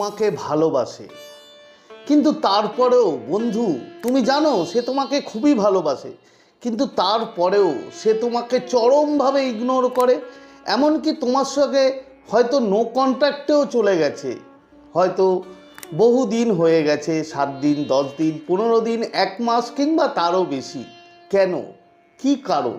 তোমাকে ভালোবাসে। কিন্তু তারপরেও, বন্ধু, তুমি জানো, সে তোমাকে খুবই ভালোবাসে। কিন্তু তারপরেও, সে তোমাকে চরমভাবে ইগনোর করে। এমনকি তোমার সঙ্গে হয়তো নো কন্ট্যাক্টেও চলে গেছে। হয়তো বহু দিন হয়ে গেছে, সাত দিন, দশ দিন, পনেরো দিন, এক মাস কিংবা তারও বেশি। কেন? কি কারণ?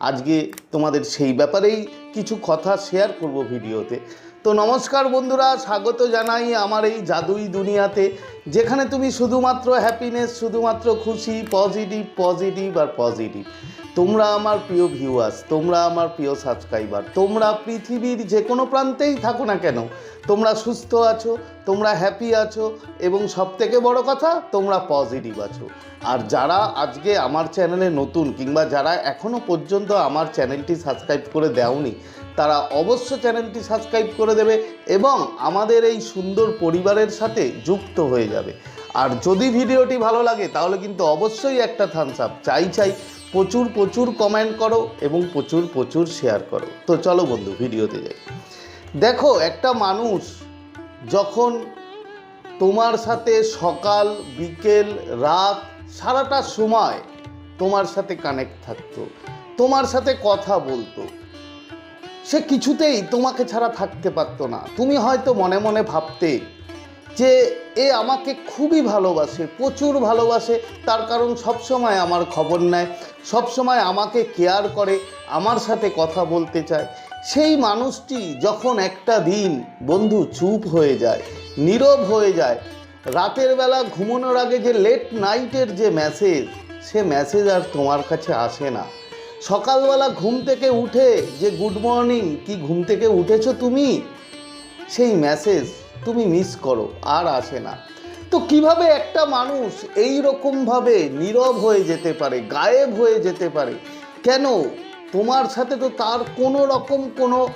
আজকে তোমাদের সেই ব্যাপারেই কিছু কথা শেয়ার করব ভিডিওতে। তো নমস্কার বন্ধুরা স্বাগত জানাই আমার এই জাদুই দুনিয়াতে। যেখানে তুমি শুধুমাত্র হ্যাপিনেস শুধুমাত্র খুশি পজিটিভ পজিটিভ আর পজিটিভ তোমরা আমার প্রিয় ভিউয়ার্স তোমরা আমার প্রিয় সাবস্ক্রাইবার তোমরা পৃথিবীর যে কোনো প্রান্তেই থাকো না কেন, তোমরা সুস্থ আছো, তোমরা হ্যাপি আছো এবং সব থেকে বড় কথা, তোমরা পজিটিভ আছো। আর যারা আজকে আমার চ্যানেলে নতুন কিংবা যারা এখনও পর্যন্ত আমার চ্যানেলটি সাবস্ক্রাইব করে দেওনি, তারা অবশ্য চ্যানেলটি সাবস্ক্রাইব করে দেবে এবং আমাদের এই সুন্দর পরিবারের সাথে যুক্ত হয়ে যাবে। আর যদি ভিডিওটি ভালো লাগে, তাহলে কিন্তু অবশ্যই একটা থামস আপ চাই চাই প্রচুর প্রচুর কমেন্ট করো এবং প্রচুর প্রচুর শেয়ার করো। তো চলো বন্ধু, ভিডিওতে যাই। দেখো, একটা মানুষ যখন তোমার সাথে সকাল, বিকেল, রাত সারাটা সময় তোমার সাথে কানেক্ট থাকতো, তোমার সাথে কথা বলতো, সে কিছুতেই তোমাকে ছাড়া থাকতে পারতো না। তুমি হয়তো মনে মনে ভাবতে যে এ আমাকে খুবই ভালোবাসে, প্রচুর ভালোবাসে। তার কারণ সবসময় আমার খবর নেয়, সবসময় আমাকে কেয়ার করে, আমার সাথে কথা বলতে চায়। সেই মানুষটি যখন একটা দিন, বন্ধু চুপ হয়ে যায়, নীরব হয়ে যায়, রাতের বেলা ঘুমানোর আগে যে লেট নাইটের যে মেসেজ সে মেসেজ আর তোমার কাছে আসে না। সকালবেলা ঘুম থেকে উঠে যে, গুড মর্নিং, কি ঘুম থেকে উঠেছো তুমি? সেই মেসেজ তুমি মিস করো, আর আসে না। তো কীভাবে একটা মানুষ এই রকমভাবে নীরব হয়ে যেতে পারে, গায়েব হয়ে যেতে পারে? কেন? তোমার সাথে তো তার কোনো রকম কোনো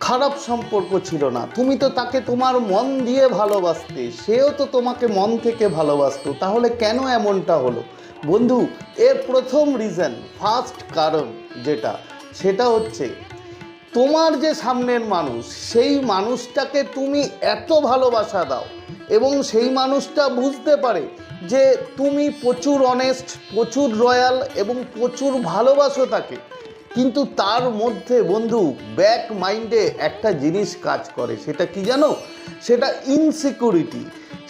খারাপ সম্পর্ক ছিল না। তুমি তো তাকে তোমার মন দিয়ে ভালোবাসতে, সেও তো তোমাকে মন থেকে ভালোবাসতো। তাহলে কেন এমনটা হলো? বন্ধু, এর প্রথম রিজন ফার্স্ট কারণ যেটা, সেটা হচ্ছে তোমার যে সামনের মানুষ, সেই মানুষটাকে তুমি এত ভালোবাসা দাও এবং সেই মানুষটা বুঝতে পারে যে তুমি প্রচুর অনেস্ট প্রচুর রয়্যাল এবং প্রচুর ভালোবাসো তাকে। কিন্তু তার মধ্যে বন্ধু ব্যাক মাইন্ডে একটা জিনিস কাজ করে, সেটা কি জানো? সেটা ইনসিকিউরিটি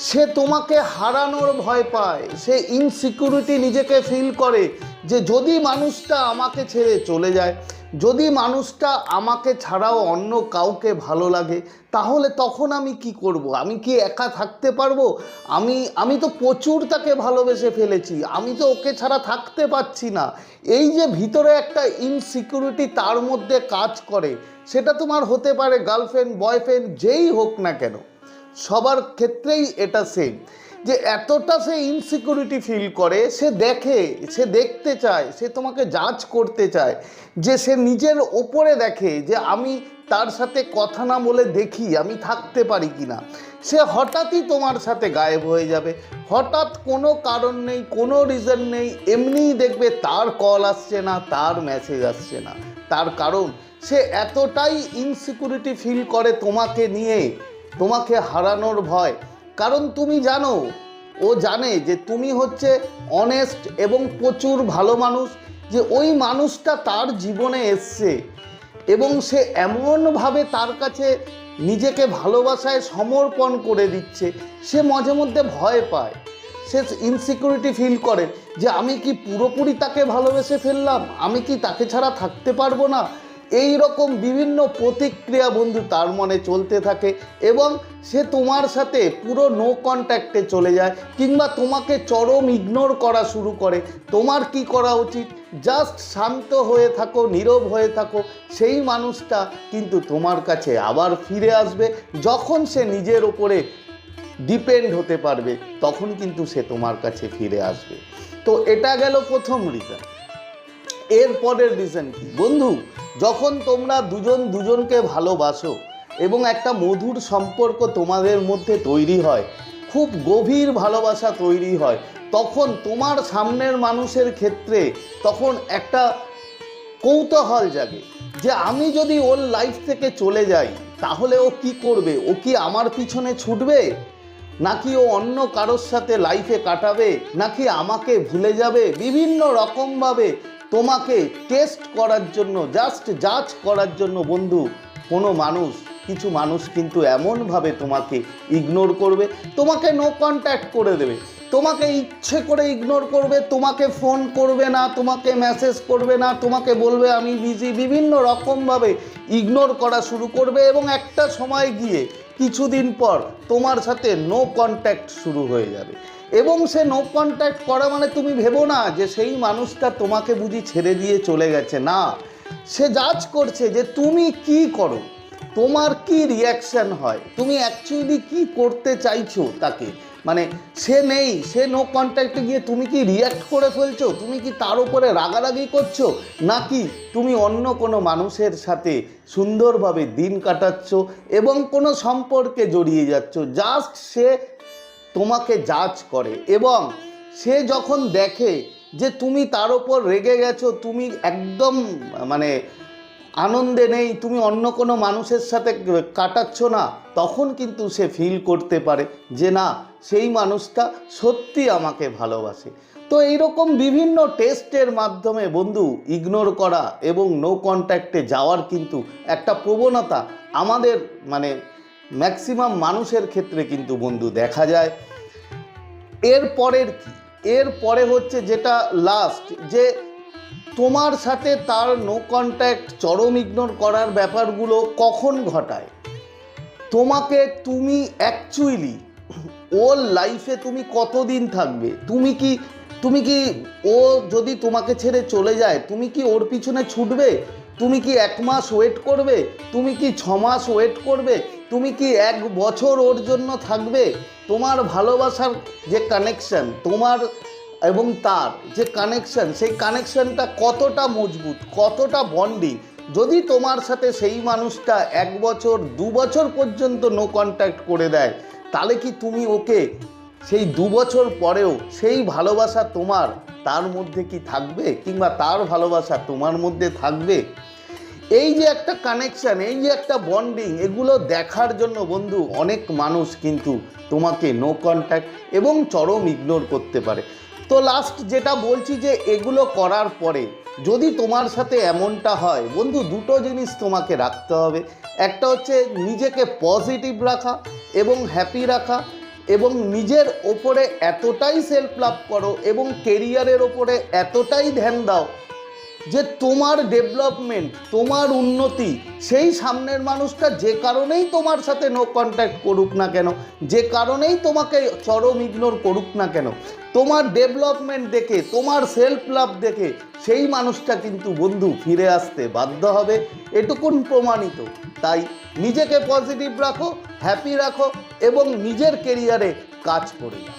সে তোমাকে হারানোর ভয় পায়। সে ইনসিকিউরিটি নিজেকে ফিল করে যে যদি মানুষটা আমাকে ছেড়ে চলে যায়, যদি মানুষটা আমাকে ছাড়াও অন্য কাউকে ভালো লাগে, তাহলে তখন আমি কি করব? আমি কি একা থাকতে পারব? আমি আমি তো প্রচুর তাকে ভালোবেসে ফেলেছি, আমি তো ওকে ছাড়া থাকতে পারছি না। এই যে ভিতরে একটা ইনসিকিউরিটি তার মধ্যে কাজ করে, সেটা তোমার হতে পারে গার্লফ্রেন্ড বয়ফ্রেন্ড যেই হোক না কেন। সবার ক্ষেত্রেই এটা সেম যে এতটা সে ইনসিকিউরিটি ফিল করে, সে দেখে, সে দেখতে চায়, সে তোমাকে জাজ করতে চায়, যে সে নিজের ওপরে দেখে, যে আমি তার সাথে কথা না বলে দেখি, আমি থাকতে পারি কি না সে হঠাৎই তোমার সাথে গায়েব হয়ে যাবে। হঠাৎ কোনো কারণ নেই, কোনো রিজন নেই, এমনিই দেখবে তার কল আসছে না, তার মেসেজ আসছে না। তার কারণ, সে এতটাই ইনসিকিউরিটি ফিল করে তোমাকে নিয়ে তোমাকে হারানোর ভয়। কারণ তুমি জানো, ও জানে যে তুমি হচ্ছে অনেস্ট এবং প্রচুর ভালো মানুষ, যে ওই মানুষটা তার জীবনে এসছে এবং সে এমনভাবে তার কাছে নিজেকে ভালোবাসায় সমর্পণ করে দিচ্ছে। সে মাঝে মধ্যে ভয় পায়। সে ইনসিকিউরিটি ফিল করে যে আমি কি পুরোপুরি তাকে ভালোবেসে ফেললাম? আমি কি তাকে ছাড়া থাকতে পারব না? এই রকম বিভিন্ন প্রতিক্রিয়া বন্ধু তার মনে চলতে থাকে এবং সে তোমার সাথে পুরো নো কন্ট্যাক্টে চলে যায় কিংবা তোমাকে চরম ইগনোর করা শুরু করে। তোমার কি করা উচিত? জাস্ট শান্ত হয়ে থাকো, নীরব হয়ে থাকো। সেই মানুষটা কিন্তু তোমার কাছে আবার ফিরে আসবে। যখন সে নিজের ওপরে ডিপেন্ড হতে পারবে, তখন কিন্তু সে তোমার কাছে ফিরে আসবে। তো এটা গেল প্রথম রিজন এর পরের রিজন কি? বন্ধু যখন তোমরা দুজন দুজনকে ভালোবাসো এবং একটা মধুর সম্পর্ক তোমাদের মধ্যে তৈরি হয়, খুব গভীর ভালোবাসা তৈরি হয়, তখন তোমার সামনের মানুষের ক্ষেত্রে তখন একটা কৌতূহল জাগে যে আমি যদি ওর লাইফ থেকে চলে যাই, তাহলে ও কি করবে? ও কি আমার পিছনে ছুটবে? নাকি ও অন্য কারোর সাথে লাইফে কাটাবে? নাকি আমাকে ভুলে যাবে? বিভিন্ন রকমভাবে তোমাকে টেস্ট করার জন্য জাস্ট জাজ করার জন্য বন্ধু, কোনো মানুষ, কিছু মানুষ কিন্তু এমনভাবে তোমাকে ইগনোর করবে, তোমাকে নো কন্ট্যাক্ট করে দেবে, তোমাকে ইচ্ছে করে ইগনোর করবে, তোমাকে ফোন করবে না, তোমাকে মেসেজ করবে না, তোমাকে বলবে আমি বিজি বিভিন্ন রকমভাবে ইগনোর করা শুরু করবে এবং একটা সময় গিয়ে কিছুদিন পর তোমার সাথে নো কন্ট্যাক্ট শুরু হয়ে যাবে। এবং সে নো কন্ট্যাক্ট করা মানে তুমি ভেবো না যে সেই মানুষটা তোমাকে বুঝি ছেড়ে দিয়ে চলে গেছে। না, সে জাজ করছে যে তুমি কি করো, তোমার কি রিয়াকশন হয়, তুমি অ্যাকচুয়ালি কি করতে চাইছো তাকে? মানে সে নেই, সে নো কন্ট্যাক্টে গিয়ে তুমি কি রিয়াক্ট করে ফেলছো? তুমি কি তার উপরে রাগারাগি করছ? নাকি তুমি অন্য কোনো মানুষের সাথে সুন্দরভাবে দিন কাটাচ্ছ এবং কোনো সম্পর্কে জড়িয়ে যাচ্ছ? জাস্ট সে তোমাকে জাজ করে এবং সে যখন দেখে যে তুমি তার ওপর রেগে গেছো, তুমি একদম মানে আনন্দে নেই, তুমি অন্য কোনো মানুষের সাথে কাটাচ্ছ না, তখন কিন্তু সে ফিল করতে পারে যে না, সেই মানুষটা সত্যি আমাকে ভালোবাসে। তো এইরকম বিভিন্ন টেস্টের মাধ্যমে বন্ধু ইগনোর করা এবং নো কন্ট্যাক্টে যাওয়ার কিন্তু একটা প্রবণতা আমাদের মানে ম্যাক্সিমাম মানুষের ক্ষেত্রে কিন্তু বন্ধু দেখা যায়। এর পরের কি? এর পরে হচ্ছে যেটা লাস্ট যে তোমার সাথে তার নো কন্ট্যাক্ট চরম ইগনোর করার ব্যাপারগুলো কখন ঘটায়? তোমাকে তুমি অ্যাকচুয়ালি ওর লাইফে তুমি কতদিন থাকবে? তুমি কি তুমি কি ও যদি তোমাকে ছেড়ে চলে যায়, তুমি কি ওর পিছনে ছুটবে? তুমি কি এক মাস ওয়েট করবে? তুমি কি ছ মাস ওয়েট করবে? তুমি কি এক বছর ওর জন্য থাকবে? তোমার ভালোবাসার যে কানেকশন তোমার এবং তার যে কানেকশন সেই কানেকশনটা কতটা মজবুত, কতটা বন্ডিং যদি তোমার সাথে সেই মানুষটা এক বছর, দু বছর পর্যন্ত নো কন্ট্যাক্ট করে দেয়, তাহলে কি তুমি ওকে সেই দু বছর পরেও সেই ভালোবাসা তোমার, তার মধ্যে কি থাকবে? কিংবা তার ভালোবাসা তোমার মধ্যে থাকবে? এই যে একটা কানেকশন এই যে একটা বন্ডিং এগুলো দেখার জন্য বন্ধু অনেক মানুষ কিন্তু তোমাকে নো কন্ট্যাক্ট এবং চরম ইগনোর করতে পারে। তো লাস্ট যেটা বলছি যে এগুলো করার পরে যদি তোমার সাথে এমনটা হয়, বন্ধু দুটো জিনিস তোমাকে রাখতে হবে। একটা হচ্ছে নিজেকে পজিটিভ রাখা এবং হ্যাপি রাখা এবং নিজের ওপরে এতটাই সেলফ লাভ করো এবং কেরিয়ারের ওপরে এতটাই ধ্যান দাও যে তোমার ডেভেলপমেন্ট তোমার উন্নতি, সেই সামনের মানুষটা যে কারণেই তোমার সাথে নো কন্ট্যাক্ট করুক না কেন, যে কারণেই তোমাকে চরম ইগনোর করুক না কেন, তোমার ডেভেলপমেন্ট দেখে, তোমার সেলফ লাভ দেখে, সেই মানুষটা কিন্তু বন্ধু ফিরে আসতে বাধ্য হবে, এটুকুন প্রমাণিত। তাই নিজেকে পজিটিভ রাখো হ্যাপি রাখো, এবং নিজের কেরিয়ারে কাজ করে যাও।